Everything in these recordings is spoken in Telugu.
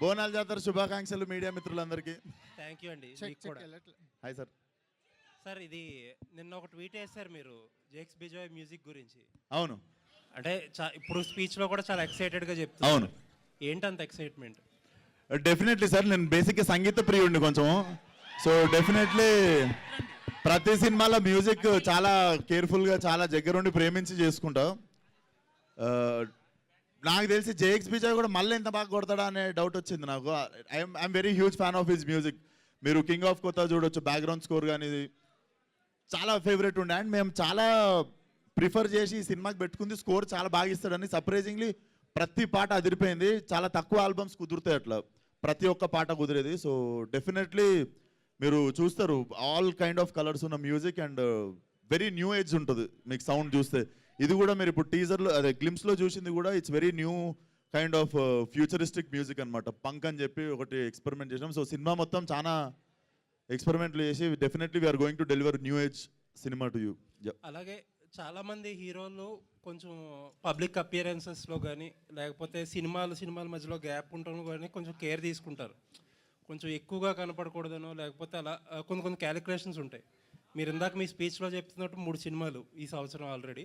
బోనాల జాతర శుభాకాంక్షలు మీడియా మిత్రులందరికీ. థ్యాంక్ యూ అండి. మీకు కూడా. హాయ్ సార్ సార్ ఇది నిన్న ఒక ట్వీట్ వేశారు మీరు జేక్స్ బిజాయ్ మ్యూజిక్ గురించి. అవును. అంటే చా- ఇప్పుడు స్పీచ్లో కూడా చాలా ఎక్సైటెడ్గా చెప్తున్నారు. అవును. ఏంటంత ఎక్సైట్మెంట్? డెఫినెట్లీ సార్ నేను బేసిక్గా సంగీత ప్రియుడిని కొంచెం. సో డెఫినెట్లీ ప్రతి సినిమాలో మ్యూజిక్ చాలా కేర్ఫుల్గా చాలా దగ్గరుండి ప్రేమించి చేసుకుంటా. ఆ, నాకు తెలిసి జేఎక్స్ బిజాయ్ కూడా మళ్ళీ ఎంత బాగా కొడతాడా అనే డౌట్ వచ్చింది నాకు. I'm I'm very huge fan of his music మీరు కింగ్ ఆఫ్ కొత్త చూడొచ్చు బ్యాక్గ్రౌండ్ స్కోర్ కానీ చాలా ఫేవరెట్ ఉండే. అండ్ మేము చాలా ప్రిఫర్ చేసి ఈ సినిమాకి పెట్టుకుంది. స్కోర్ చాలా బాగా ఇస్తాడని సర్ప్రైజింగ్లీ ప్రతి పాట అదిరిపోయింది. చాలా తక్కువ ఆల్బమ్స్ కుదురుతాయి అట్లా. ప్రతి ఒక్క పాట కుదిరేది. సో డెఫినెట్లీ మీరు చూస్తారు. ఆల్ కైండ్ ఆఫ్ కలర్స్ ఉన్న music and very new age ఉంటుంది. మీకు సౌండ్ చూస్తే. ఇది కూడా మీరు ఇప్పుడు టీజర్లో అదే గ్లిమ్స్లో చూసింది కూడా it's very new kind of futuristic music అనమాట పంక్ అని చెప్పి ఒకటి ఎక్స్పెరిమెంట్ చేసాం సో సినిమా మొత్తం చాలా ఎక్స్పెరిమెంట్లు చేసి definitely we're going to deliver new age cinema to you అలాగే చాలా మంది హీరోలు కొంచెం పబ్లిక్ అపియరెన్సెస్లో కానీ లేకపోతే సినిమాలు సినిమాల మధ్యలో గ్యాప్ ఉండడం కానీ కొంచెం కేర్ తీసుకుంటారు. కొంచెం ఎక్కువగా కనపడకూడదనో లేకపోతే అలా కొన్ని కొన్ని క్యాలిక్యులేషన్స్ ఉంటాయి. మీరు ఇందాక మీ స్పీచ్లో చెప్తున్నట్టు మూడు సినిమాలు ఈ సంవత్సరం ఆల్రెడీ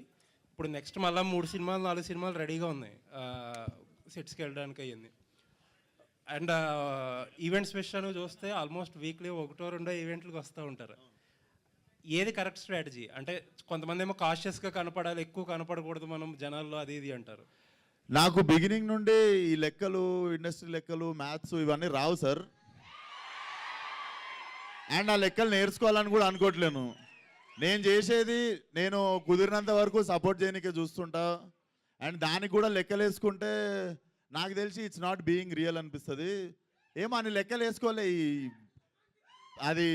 ఇప్పుడు నెక్స్ట్ మళ్ళీ మూడు సినిమాలు నాలుగు సినిమాలు రెడీగా ఉన్నాయి. సెట్స్కి వెళ్ళడానికి అయ్యింది. అండ్ ఈవెంట్స్ విషయాన్ని చూస్తే ఆల్మోస్ట్ వీక్లీ ఒకటో రెండో ఈవెంట్లకు వస్తూ ఉంటారు. ఏది కరెక్ట్ స్ట్రాటజీ? అంటే కొంతమంది ఏమో కాషియస్గా కనపడాలి ఎక్కువ కనపడకూడదు మనం జనాల్లో అది ఇది అంటారు. నాకు బిగినింగ్ నుండి ఈ లెక్కలు ఇండస్ట్రీ లెక్కలు మ్యాథ్స్ ఇవన్నీ రావు సార్ అండ్ ఆ లెక్కలు నేర్చుకోవాలని కూడా అనుకోవట్లేను. నేను చేసేది నేను కుదిరినంత వరకు సపోర్ట్ చేయడానికే చూస్తుంటా. అండ్ దానికి కూడా లెక్కలు వేసుకుంటే నాకు తెలిసి ఇట్స్ నాట్ బీయింగ్ రియల్ అనిపిస్తుంది. ఏమో అని లెక్కలు వేసుకోలే ఈ అది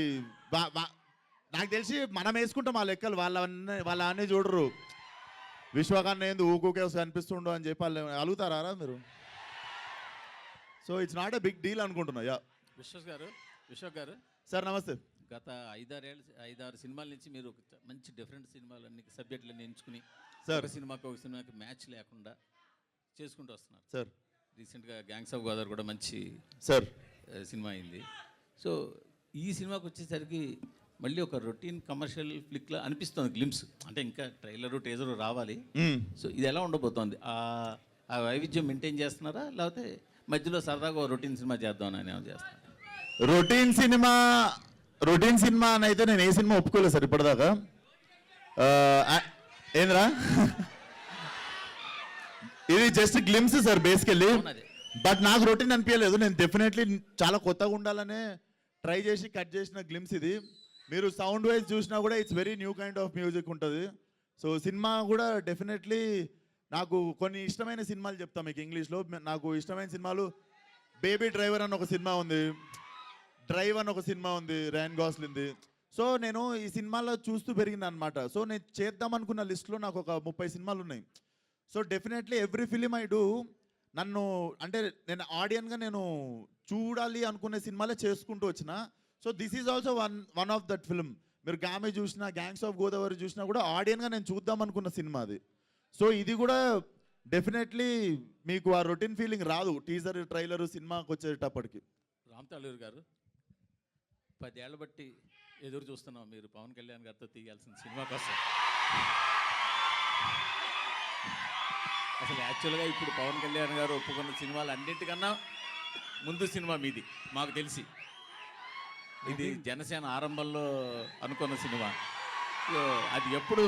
నాకు తెలిసి మనం వేసుకుంటాం ఆ లెక్కలు వాళ్ళ వాళ్ళ అన్నీ చూడరు. విశ్వకన్నా ఏంది ఊకూకే కనిపిస్తుండో అని చెప్పి వాళ్ళు అలుగుతారా మీరు? So it's not a big deal అనుకుంటున్నా యా విశ్వస్ గారు విశ్వక్ గారు. సార్ నమస్తే. గత ఐదారేళ్ళ ఐదారు సినిమాల నుంచి మీరు ఒక మంచి డిఫరెంట్ సినిమాలన్నీ సబ్జెక్టులన్నీ ఎంచుకుని సార్. సినిమాకి ఒక సినిమాకి మ్యాచ్ లేకుండా చేసుకుంటూ వస్తున్నారు. సార్. రీసెంట్గా గ్యాంగ్స్ ఆఫ్ గోదావరి కూడా మంచి సార్. సినిమా అయింది. సో ఈ సినిమాకి వచ్చేసరికి మళ్ళీ ఒక రొటీన్ కమర్షియల్ ఫ్లిక్లా అనిపిస్తుంది గ్లిమ్స్. అంటే ఇంకా ట్రైలరు టేజరు రావాలి. సో ఇది ఎలా ఉండబోతోంది? ఆ- వైవిధ్యం మెయింటైన్ చేస్తున్నారా? లేకపోతే మధ్యలో సరదాగా రొటీన్ సినిమా చేద్దామని ఏమైనా చేస్తున్నారా? రొటీన్ సినిమా రొటీన్ సినిమా అని అయితే నేను ఏ సినిమా ఒప్పుకోలేదు సార్ ఇప్పటిదాకా. ఏంద్రా? ఇది just glimpse sir basically. But నాకు రొటీన్ అనిపించలేదు. నేను డెఫినెట్లీ చాలా కొత్తగా ఉండాలనే ట్రై చేసి కట్ చేసిన గ్లిమ్స్ ఇది. మీరు సౌండ్ వైజ్ చూసినా కూడా it's very new kind of music ఉంటుంది. సో సినిమా కూడా డెఫినెట్లీ నాకు కొన్ని ఇష్టమైన సినిమాలు చెప్తా మీకు ఇంగ్లీష్లో నాకు ఇష్టమైన సినిమాలు బేబీ డ్రైవర్ అని ఒక సినిమా ఉంది. డ్రైవ్ అని ఒక సినిమా ఉంది ర్యాన్ గాస్లింది సో నేను ఈ సినిమాలో చూస్తూ పెరిగింది అనమాట సో నేను చేద్దాం అనుకున్న లిస్ట్లో నాకు ఒక ముప్పై సినిమాలు ఉన్నాయి. So definitely every film I do నన్ను అంటే నేను ఆడియన్గా నేను చూడాలి అనుకునే సినిమాలే చేసుకుంటూ వచ్చిన. So this is also one one of that film మీరు గామె చూసినా గ్యాంగ్స్ ఆఫ్ గోదావరి చూసినా కూడా ఆడియన్గా నేను చూద్దాం అనుకున్న సినిమా అది. సో ఇది కూడా డెఫినెట్లీ మీకు ఆ రొటీన్ ఫీలింగ్ రాదు. టీజర్ ట్రైలర్ సినిమాకి వచ్చేటప్పటికి. రామ్ తాళూరు గారు. పదేళ్ళ బట్టి ఎదురు చూస్తున్నాం మీరు. పవన్ కళ్యాణ్ గారితో తీయాల్సిన సినిమా కోసం. అసలు యాక్చువల్గా ఇప్పుడు పవన్ కళ్యాణ్ గారు ఒప్పుకున్న సినిమాలు అన్నింటికన్నా ముందు సినిమా మీది మాకు తెలిసి. ఇది జనసేన ఆరంభంలో అనుకున్న సినిమా. అది ఎప్పుడు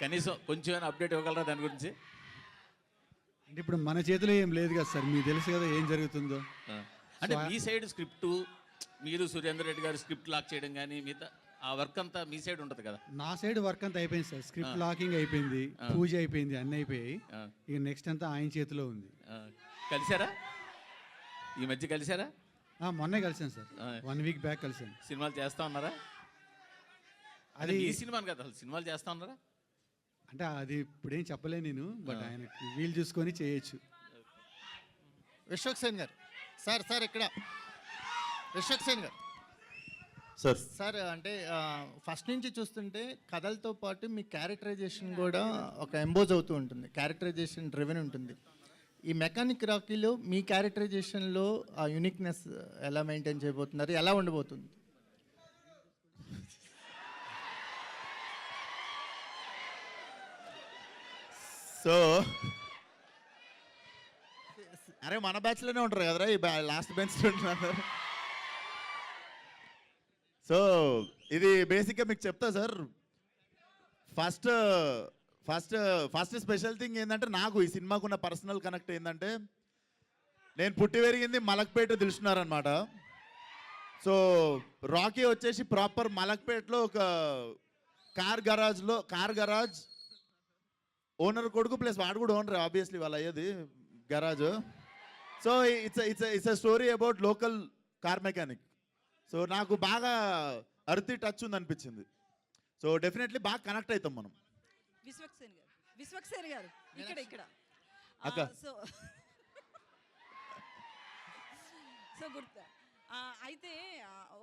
కనీసం కొంచెం అప్డేట్ ఇవ్వగలరా దాని గురించి? అంటే ఇప్పుడు మన చేతిలో ఏం లేదు కదా సార్ మీకు తెలుసు కదా ఏం జరుగుతుందో. అంటే మీ సైడ్ స్క్రిప్ట్ మీరు సురేందర్ రెడ్డి గారు స్క్రిప్ట్ లాక్ చేయడం కానీ మిగతా ఆ వర్క్ అంతా మీ సైడ్ ఉంటుంది కదా? నా సైడ్ వర్క్ అంతా అయిపోయింది సార్. స్క్రిప్ట్ లాకింగ్ అయిపోయింది పూజ అయిపోయింది అన్నీ అయిపోయాయి. ఇక నెక్స్ట్ అంతా ఆయన చేతిలో ఉంది. కలిసారా? ఈ మధ్య కలిసారా? ఆ, మొన్నే కలిసాను సార్. వన్ వీక్ బ్యాక్ కలిసాను సినిమాలు చేస్తా ఉన్నారా? అది అది ఈ సినిమాని కదా అసలు సినిమాలు చేస్తా ఉన్నారా? అంటే అది ఇప్పుడేం చెప్పలేను నేను బట్ ఆయన వీలు చూసుకొని చేయొచ్చు. విశ్వక్ సేన్ గారు. సార్ సార్ ఇక్కడ విశ్వక్ సేన్ గారు సార్. సార్ అంటే ఫస్ట్ నుంచి చూస్తుంటే కథలతో పాటు మీ క్యారెక్టరైజేషన్ కూడా ఒక ఎంబోజ్ అవుతూ ఉంటుంది. క్యారెక్టరైజేషన్ డ్రివెన్ ఉంటుంది. ఈ మెకానిక్ రాకీలో మీ క్యారెక్టరైజేషన్లో ఆ యూనిక్నెస్ ఎలా మెయింటైన్ చేయబోతున్నారు? ఎలా ఉండబోతుంది? సో అరే మన బ్యాచ్లోనే ఉంటారు కదరా ఈ లాస్ట్ బెంచ్ ఉంటున్నారు. సో ఇది బేసిక్గా మీకు చెప్తా sir first first first special thing ఏంటంటే నాకు ఈ సినిమాకున్న పర్సనల్ కనెక్ట్ ఏంటంటే నేను పుట్టి పెరిగింది మలక్పేట తెలుసున్నారనమాట సో రాకీ వచ్చేసి ప్రాపర్ మలక్పేటలో ఒక కార్ గరాజ్లో కార్ గరాజ్ ఓనర్ కొడుకు ప్లస్ వాడు కూడా ఓనర్ ఆబ్వియస్లీ వాళ్ళు అయ్యేది garage so it's it's it's a story about local car mechanic so నాకు బాగా అర్తి టచ్ ఉంది అనిపించింది సో డెఫినెట్లీ బాగా కనెక్ట్ అవుతాం మనం. విశ్వక్సేన్ గారు. విశ్వక్సేన్ గారు. ఇక్కడ ఇక్కడ. అక్క. సో సో గుర్తు. అయితే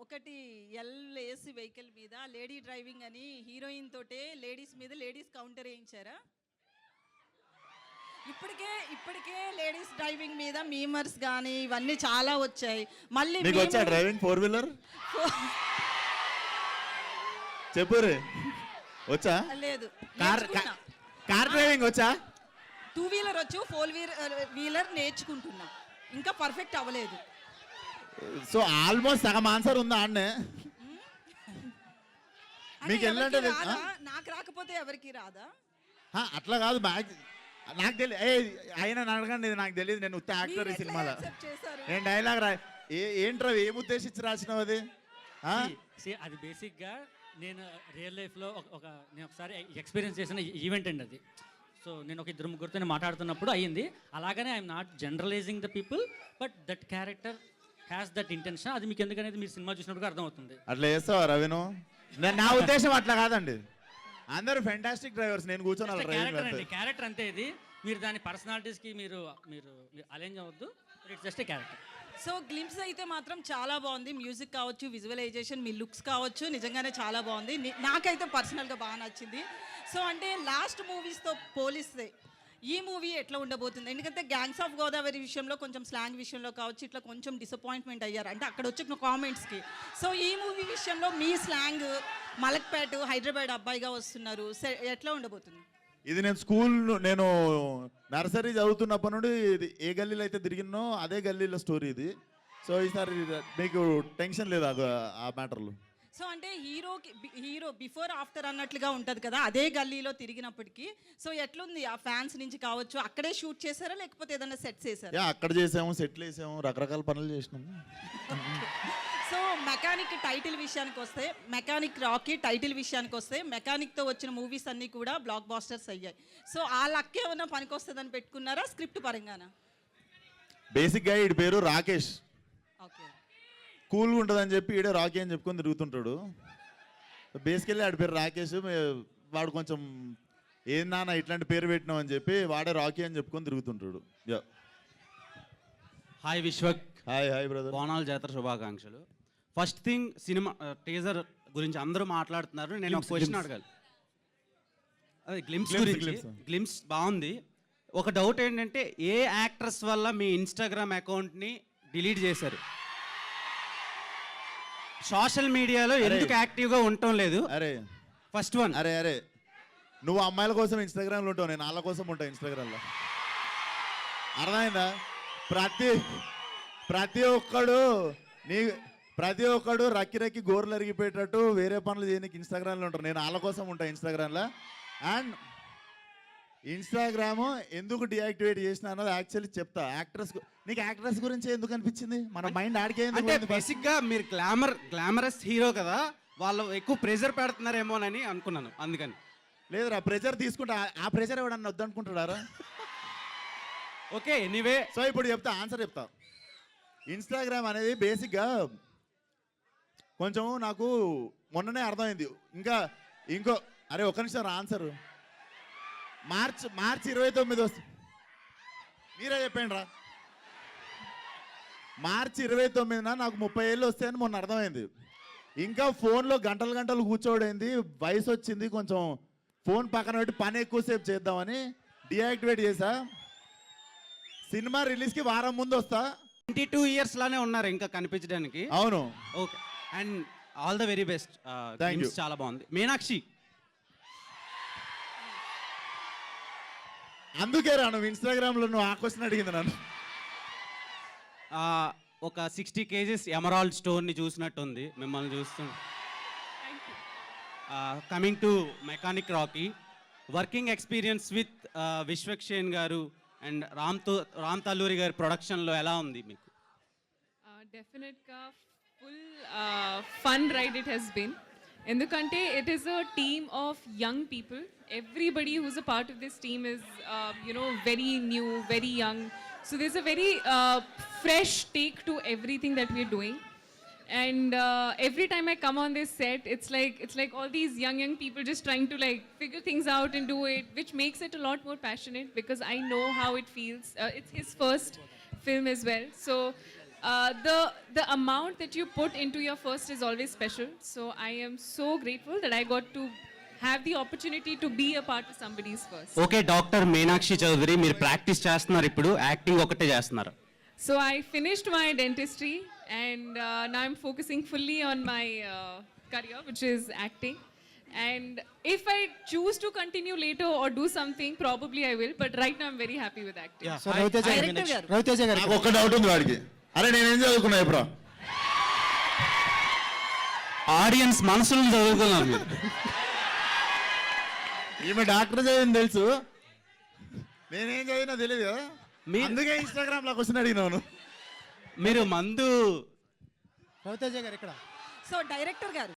ఒకటి ఎల్ ఏసీ వెహికల్ మీద లేడీ డ్రైవింగ్ అని హీరోయిన్ తోటే లేడీస్ మీద లేడీస్ కౌంటర్ వేయించారా? ఇప్పటికే ఇప్పటికే లేడీస్ డ్రైవింగ్ మీద మీమర్స్ కానీ ఇవన్నీ చాలా వచ్చాయి. మళ్ళీ నీకు వచ్చా డ్రైవింగ్? ఫోర్ వీలర్ చెప్పు వచ్చా? లేదు. కార్ కార్ డ్రైవింగ్ వచ్చా? టూ వీలర్ వచ్చు ఫోర్ వీలర్ వీలర్ నేర్చుకుంటున్నా. ఇంకా పర్ఫెక్ట్ అవ్వలేదు. సో ఆల్మోస్ట్ సగం ఆన్సర్ ఉందా అన్నే? మీకు రాదా? నాకు రాకపోతే ఎవరికి రాదా? అట్లా కాదు బ్యాక్ నాకు తెలియదు ఏ ఆయన అడగండి నాకు తెలియదు నేను ఉత్త యాక్టర్ ఈ సినిమాలో? నేను డైలాగ్ రా? ఏ ఏంట్రా ఏం ఉద్దేశించి రాసినావు అది? అది బేసిక్గా నేను రియల్ లైఫ్లో ఒక ఒక నేను ఒకసారి ఎక్స్పీరియన్స్ చేసిన ఈవెంట్ అండి అది. సో నేను ఒక ఇద్దరు ముగ్గురితో నేను మాట్లాడుతున్నప్పుడు అయ్యింది. అలాగనే I'm not generalising the people but that character has that intention అది మీకు ఎందుకనేది మీరు సినిమా చూసినప్పుడు అర్థమవుతుంది. అట్లా చేస్తావా రవిను? నే- నా ఉద్దేశం అట్లా కాదండి. అందరూ ఫెంటాస్టిక్ డ్రైవర్స్ నేను కూర్చొని క్యారెక్టర్ అండి క్యారెక్టర్ అంతే ఇది. మీరు దాని పర్సనాలిటీస్కి మీరు మీరు అలైన్ అవ్వద్దు. It's just a character so glimpse అయితే మాత్రం చాలా బాగుంది. మ్యూజిక్ కావచ్చు విజువలైజేషన్ మీ లుక్స్ కావచ్చు నిజంగానే చాలా బాగుంది. నాకైతే పర్సనల్గా బాగా నచ్చింది. సో అంటే లాస్ట్ మూవీస్తో పోలిస్తే ఈ మూవీ ఎట్లా ఉండబోతుంది? ఎందుకంటే గ్యాంగ్స్ ఆఫ్ గోదావరి విషయంలో కొంచెం స్లాంగ్ విషయంలో కావచ్చు ఇట్లా కొంచెం డిసప్పాయింట్మెంట్ అయ్యారు. అంటే అక్కడ వచ్చిన కామెంట్స్కి సో ఈ మూవీ విషయంలో మీ స్లాంగ్ మలక్పేట హైదరాబాద్ అబ్బాయిగా వస్తున్నారు. ఎట్లా ఉండబోతుంది? ఇది నేను స్కూల్ నేను నర్సరీ చదువుతున్నప్పటి నుండి ఇది ఏ గల్లీలో అయితే తిరిగినో అదే గల్లీలో స్టోరీ ఇది. సో ఈసారి మీకు టెన్షన్ లేదు ఆ- ఆ మ్యాటర్లో. సో అంటే హీరోకి హీరో బిఫోర్ ఆఫ్టర్ అన్నట్లుగా ఉంటుంది కదా అదే గల్లీలో తిరిగినప్పటికీ. సో ఎట్లుంది ఆ ఫ్యాన్స్ నుంచి కావచ్చు అక్కడే షూట్ చేశారా లేకపోతే ఏదైనా సెట్ చేశారా? అక్కడ చేసాము సెటిల్ వేసాము రకరకాల పనులు చేసినాము. సో మెకానిక్ టైటిల్ విషయానికి వస్తే మెకానిక్ రాకీ టైటిల్ విషయానికి వస్తే మెకానిక్తో వచ్చిన మూవీస్ అన్నీ కూడా బ్లాక్ బాస్టర్స్ అయ్యాయి. సో ఆ లక్ ఏమైనా పనికొస్తుందని పెట్టుకున్నారా స్క్రిప్ట్ పరంగానా? బేసిక్గా ఈడి పేరు రాకేష్. ఓకే. కూల్గా ఉంటుందని చెప్పి ఈడే రాకీ అని చెప్పుకొని తిరుగుతుంటాడు. బేసికల్లీ ఆడి పేరు రాకేష్ వాడు కొంచెం ఏం నాన్న ఇట్లాంటి పేరు పెట్టినావు అని చెప్పి వాడే రాకీ అని చెప్పుకొని తిరుగుతుంటాడు. Yeah. Hi Vishwak. Hi hi brother. బోనాల జాతర శుభాకాంక్షలు. ఫస్ట్ థింగ్ సినిమా టీజర్ గురించి అందరూ మాట్లాడుతున్నారు. నేను ఒక క్వశ్చన్. అడగాలి. అదే గ్లిమ్స్ గురించి. గ్లిమ్స్ బాగుంది. ఒక డౌట్ ఏంటంటే ఏ యాక్ట్రెస్ వల్ల మీ ఇన్స్టాగ్రామ్ అకౌంట్ని డిలీట్ చేశారు? సోషల్ మీడియాలో. ఎందుకు యాక్టివ్గా ఉండటం లేదు? అరే. ఫస్ట్ వన్ అరే అరే. నువ్వు అమ్మాయిల కోసం ఇన్స్టాగ్రామ్లో ఉంటావు నేను వాళ్ళ కోసం ఉంటా ఇన్స్టాగ్రామ్లో అర్థమైందా? ప్రతి ప్రతి ఒక్కడు నీ ప్రతి ఒక్కడు రక్కి రక్కి గోర్లు అరిగిపోయేటట్టు వేరే పనులు చేయడానికి ఇన్స్టాగ్రామ్లో ఉంటారు. నేను వాళ్ళ కోసం ఉంటా ఇన్స్టాగ్రామ్లో అండ్ ఇన్స్టాగ్రామ్ ఎందుకు డియాక్టివేట్ చేసిన అన్నది యాక్చువల్లీ చెప్తా. యాక్ట్రెస్ నీకు యాక్ట్రెస్ గురించి ఎందుకు అనిపించింది? మన మైండ్ ఆడికే? బేసిక్గా మీరు గ్లామర్ గ్లామరస్ హీరో కదా వాళ్ళు ఎక్కువ ప్రెజర్ పెడుతున్నారేమోనని అనుకున్నాను అందుకని. లేదురా ప్రెజర్ తీసుకుంటా ఆ- ప్రెజర్ ఎవడన్నా వద్దనుకుంటాడారా ఓకే ఎనీవే. సో ఇప్పుడు చెప్తా ఆన్సర్ చెప్తా. ఇన్స్టాగ్రామ్ అనేది బేసిక్గా కొంచెం నాకు మొన్ననే అర్థమైంది. ఇంకా ఇంకో అరే ఒక నిమిషం ఆన్సర్ మార్చ్ మార్చ్ ఇరవై తొమ్మిది వస్తుంది మీరే చెప్పండి రా. మార్చి ఇరవై తొమ్మిదిన నాకు ముప్పై ఏళ్ళు వస్తాయని మొన్న అర్థమైంది. ఇంకా ఫోన్లో గంటలు గంటలు కూర్చోడైంది వయసు వచ్చింది కొంచెం ఫోన్ పక్కన పెట్టి పని ఎక్కువసేపు చేద్దామని డియాక్టివేట్ చేసా సినిమా రిలీజ్కి వారం ముందు వస్తా. ట్వంటీ టూ ఇయర్స్ లానే ఉన్నారు ఇంకా కనిపించడానికి. అవును. Okay. And all the very best. Thank you. చాలా బాగుంది. మీనాక్షి. అందుకే రా నువ్వు ఇన్స్టాగ్రామ్లో నువ్వు ఆ క్వశ్చన్ అడిగింది నన్ను. ఆ, ఒక సిక్స్టీ కేజీస్ ఎమరాల్డ్ స్టోర్ని చూసినట్టుంది. మిమ్మల్ని చూస్తూ. Coming to mechanic Rocky working experience with Vishwaksen గారు అండ్ రామ్తో రామ్ తల్లూరి గారి ప్రొడక్షన్లో ఎలా ఉంది మీకు? Definite గా full fun ride it has been ఎందుకంటే it is a team of young people everybody who's a part of this team is you know very new very young so this a very fresh take to everything that we're doing and uh, every time i come on this set it's like it's like all these young young people just trying to like figure things out and do it which makes it a lot more passionate because i know how it feels uh, it's his first film as well so uh, the the amount that you put into your first is always special so i am so grateful that i got to have the opportunity to be a part of somebody's first okay doctor Meenakshi Chaudhary మీరు ప్రాక్టీస్ చేస్తున్నారు ఇప్పుడు యాక్టింగ్ ఒకటే చేస్తున్నారు So I finished my dentistry and uh, now I'm focusing fully on my uh, career, which is acting. And if I choose to continue later or do something, probably I will. But right now I'm very happy with acting. So Ravi Teja గారు Director next. గారు. రవితేజ గారు నాకు ఒక్క డౌట్ ఉంది వాడికి అరే నేనేం చదువుకున్నా ఇప్పుడు? ఆడియన్స్ మనసులను చదువుకున్నారు మీరు. ఈమె డాక్టర్ చదివింది తెలుసు. నేనేం చదివినా తెలియదు మీ- అందుకే ఇన్స్టాగ్రామ్లో క్వశ్చన్ అడిగినాను మీరు మందు రవితేజ గారు ఇక్కడ. సో డైరెక్టర్ గారు